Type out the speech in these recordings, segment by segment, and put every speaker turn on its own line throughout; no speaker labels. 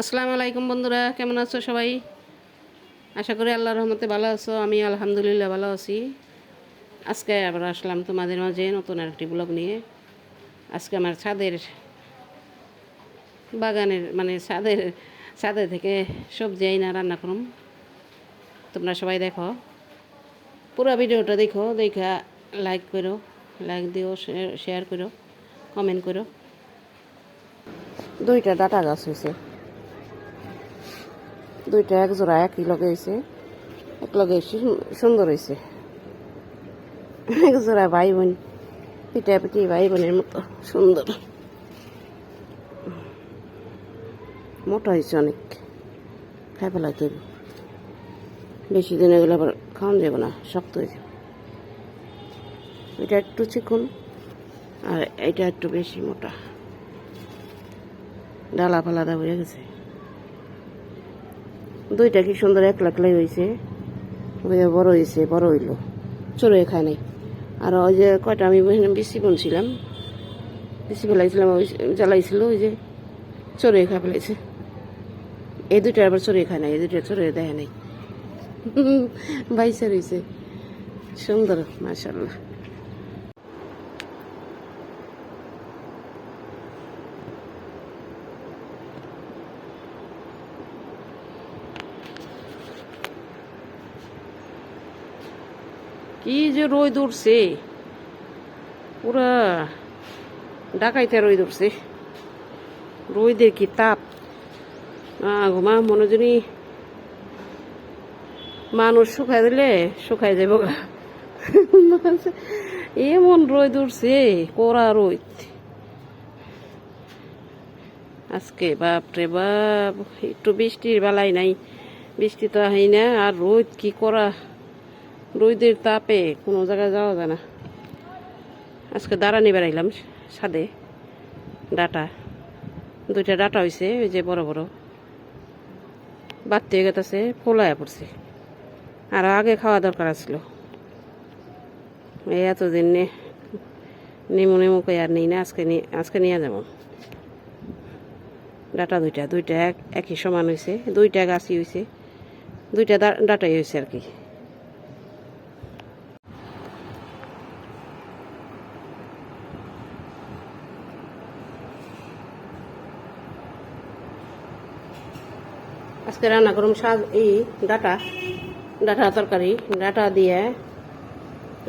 আসসালামু আলাইকুম বন্ধুরা, কেমন আছো সবাই? আশা করি আল্লাহর রহমতে ভালো আছো আমি আলহামদুলিল্লাহ ভালো আছি। আজকে আবার আসলাম তোমাদের মাঝে নতুন আরেকটি ব্লগ নিয়ে। আজকে আমার ছাদের বাগানের মানে ছাদের, ছাদে থেকে সবজি আইনা রান্না করুম। তোমরা সবাই দেখো। পুরো ভিডিওটা দেখো, দেখা লাইক করো লাইক দিও শেয়ার করো কমেন্ট করো। দুইটা ডাটা গাছ হয়েছে দুইটা এক জোড়া, একই লগে হয়েছে এক লগে সুন্দর হয়েছে এক জোড়া ভাই বোন পিঠা পিঠি ভাই বোনের মতো, সুন্দর। মোটা হয়েছে অনেক। খাই ফেলাই তৈরি। বেশি দিন এগুলো আবার খাওয়ান যাবে না, শক্ত হয়ে যাবে। এটা একটু চিকন, আর এটা একটু বেশি মোটা। ডালা ফালাদা হয়ে গেছে। দুইটা কি সুন্দর এক লাখলাই হয়েছে হয়ে বড় হয়েছে বড় হইল। চড়ে খায় নাই। আর ওই যে কয়টা, আমি বেশি বনছিলাম। বেশি ফেলাইছিলাম, ওই জ্বালাইছিল, ওই যে চড়ে খা ফেলাইছে। এই দুইটা আবার চড়ে খায় নাই, এই দুইটা চড়ে দেয় নাই। বাইসে রয়েছে সুন্দর মাসাল্লাহ কি যে রোদ উঠছে, পুরা ডাকাইতে রোদ উঠছে। রোদের কি তাপ? ঘুমা মনে জনি মানুষ শুকাই দিলে শুকাই যাব এমন রোদ উঠছে, কড়া রোদ। আজকে বাপরে বাপ, একটু বৃষ্টির বেলায় নাই, বৃষ্টি তো হয় না, আর রোদ কি করা রোদের তাপে কোনো জায়গায় যাওয়া যায় না। আজকে দাঁড়া দাঁড়ানি বেড়াইলাম সাদে ডাটা। দুইটা ডাটা হয়েছে ওই যে বড় বড়। বাড়তে গেছে ফোলায় পড়ছে। আর আগে খাওয়া দরকার ছিল এই এতদিন নেমু নেমু করে আর নেই না, আজকে নিয়ে আজকে নিয়ে যাব। ডাটা দুইটা দুইটা এক একই সমান হয়েছে দুইটা গাছই হয়েছে দুইটা ডাটাই হয়েছে আর কি। আজকে রান্না করুম শাক এই ডাটা। ডাটা তরকারি, ডাটা দিয়ে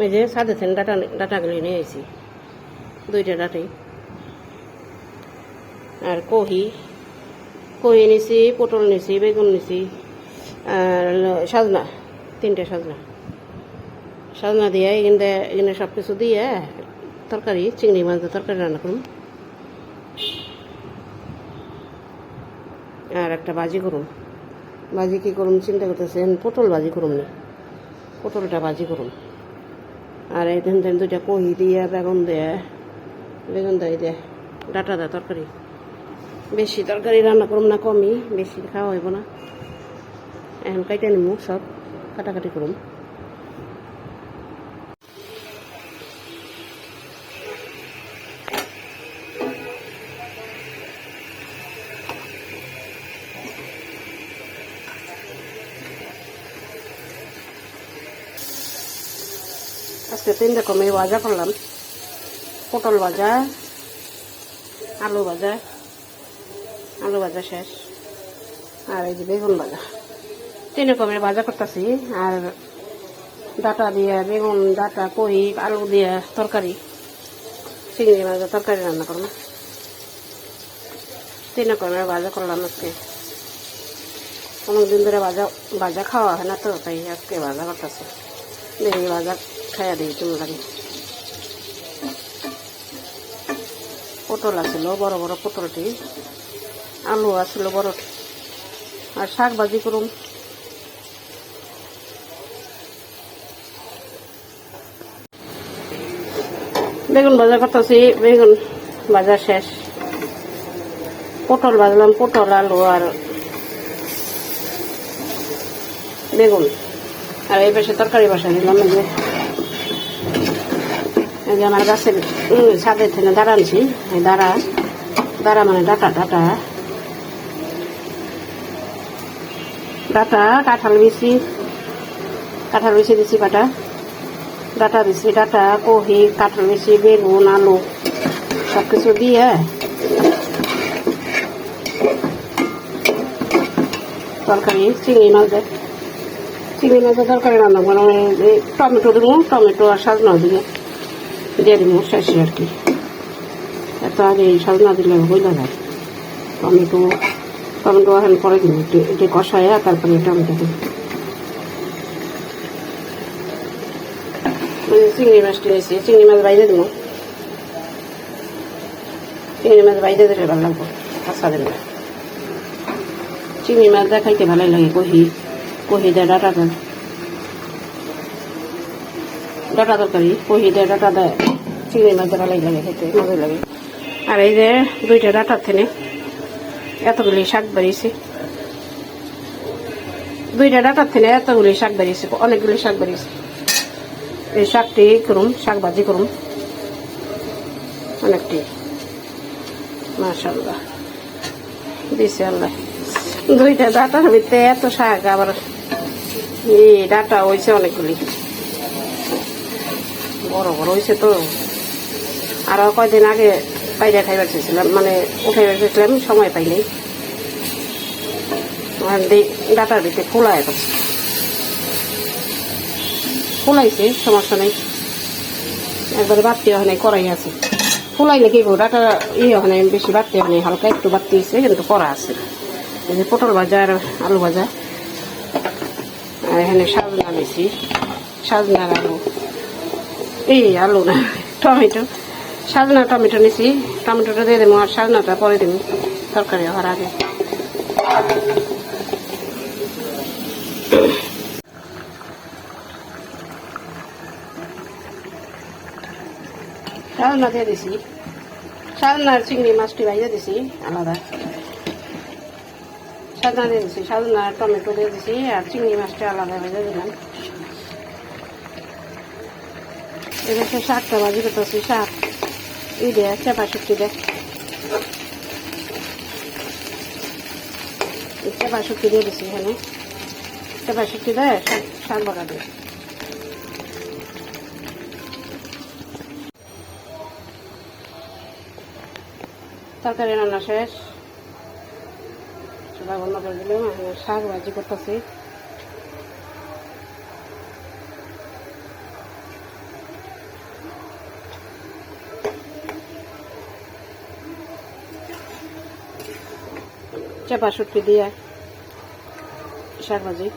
এই যে সাদে থেন ডাটা ডাটাগুলি নিয়ে এসেছি দুইটা ডাটাই। আর কহি কহি নিছি, পটল নিছি, বেগুন নিছি, আর সাজনা, তিনটে সাজনা। সাজনা দিয়ে এখানে এখানে সব কিছু দিয়ে তরকারি, চিংড়ি মাছ তরকারি রান্না করুন আর একটা বাজি করুন ভাজি কী করুন চিন্তা করতেছেন পটল ভাজি করুন না। পটলটা ভাজি করুন আর এই থেকে দুইটা কহি দিয়ে বেগুন দিয়ে বেগুন দিয়ে দিয়ে ডাটা দেয় তরকারি। বেশি তরকারি রান্না করুন না কমই, বেশি খাওয়া হইব না। এখন কাইটা নিমু, সব কাটাকাটি করুন আজকে তিন রকমের ভাজা করলাম। পটল ভাজা, আলু ভাজা আলু ভাজা শেষ। আর এই যে বেগুন ভাজা। তিন রকমের ভাজা করতেছি। আর ডাটা দিয়ে, বেগুন, ডাটা, কই, আলু দিয়ে তরকারি, চিংড়ি ভাজা তরকারি রান্না করলাম তিন রকমের ভাজা করলাম আজকে। অনেকদিন ধরে ভাজা ভাজা খাওয়া হয় না তো, তাই আজকে ভাজা করতেছে। দেখি ভাজা খাইয়া দিই লাগে। পটল আছিল বড় বড় পটলটি। আলু আছিল বড়। আর শাক ভাজি করুম। বেগুন ভাজা করতেছি, বেগুন ভাজা শেষ। পটল ভাজলাম, পটল, আলু আর বেগুন। আর এই পাশে তরকারি বসা দিলাম এই যে আমার গাছের ছাদের থেকে দাঁড়ানছি। এই দাঁড়া দাঁড়া মানে ডাটা ডাটা। ডাটা, কাঁঠাল বেশি কাঁঠাল বেশি দিছি কাটা ডাটা দিছি, ডাটা, কহি, কাঁঠাল বেশি বেগুন, আলু সব কিছু দিয়ে। তরকারি, চিংড়ি মাছ দেয় চিংড়ি, মাছের তরকারি রান্না করে টমেটো দিব, টমেটো আর সাজনা দিয়ে দিয়ে দিব শেষে আর কি। এত আগে এই সাজনা দিলে হইলে যায় টমেটো টমেটো এখন পরে দিব, একটু কষায় তারপরে টমেটো দিব। মানে চিংড়ি মাছটি নিয়েছি চিংড়ি মাছ বাইরে দেবো। চিংড়ি মাছ বাইরে দিলে ভালো লাগবো, কাঁচা দিলে চিংড়ি মাছ দেখাইতে ভালোই লাগে কহি কহি দেয় ডাটা ডাটা তরকারি দেয় ডাটা দেয়। চিংড়ি মাছ ভালোই লাগে খেতে মজাই লাগে। আর এই যে দুইটা ডাটার থেকে এতগুলি শাক বেরিয়েছে দুইটা ডাটার থেকে এতগুলি শাক বেরিয়েছে অনেকগুলি শাক বেরিয়েছে এই শাকটি করুম, শাক ভাজি করুম। অনেকটি। মাশাল্লাহ দিছে আল্লাহ। দুইটা ডাটার ভিতরে এত শাক আবার এই ডাটা হয়েছে অনেকগুলি। বড় বড় হয়েছে তো। আরও কয়দিন আগে বাইরে খাইবার চেয়েছিলাম মানে উঠাইবার চেয়েছিলাম সময় পাইনি। ডাটার ভিতরে ফুলায় তো ফুলাইছে সমস্যা নেই। একবারে বাড়তি ওখানে করাই আছে। ফুলাইলে কি ডাটা ইয়ে ওখানে বেশি বাড়তি ওখানে হালকা একটু বাড়তি হয়েছে কিন্তু করা আছে। এই যে পটল ভাজা আর আলু ভাজা। আর এখানে সাজনা নিছি, সাজনার আলু। এই আলু। না টমেটো। সাজনা টমেটো নিছি। টমেটোটা দিয়ে দেবো আর সাজনাটা পরে দেবো তরকারি হওয়ার আগে। সাজনা দিয়ে দিছি। সাজনার চিংড়ি মাছটি ভাইজা দিছি, আলাদা। সাজনা দিয়ে দিছি সাজনা টমেটো দিয়ে দিছি আর চিংড়ি মাছটা আলাদা ভেজে দিলাম। এবার সে শাকটা ভাজি করতেছি, শাক। এই দিয়ে চেপা শুক্তি দে। চেপা শুক্তি দিয়ে দিছি এখানে। চেপা শুক্তি দেয় শাক শাক বড়া দিয়ে তরকারি রান্না শেষ। চুলা বন্ধ করে দিলাম শাক ভাজি করতেছি। চাপা শুটকি দিয়ে শাক ভাজি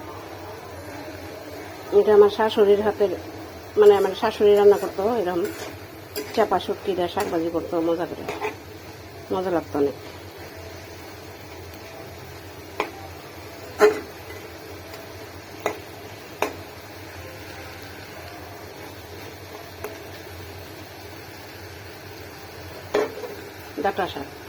এটা আমার শাশুড়ির হাতের মানে আমার শাশুড়ি রান্না করতো, এরকম চাপা শুটকি দিয়ে শাক ভাজি করতো, মজা করে। মজা লাগতো অনেক। ডাটা শাক।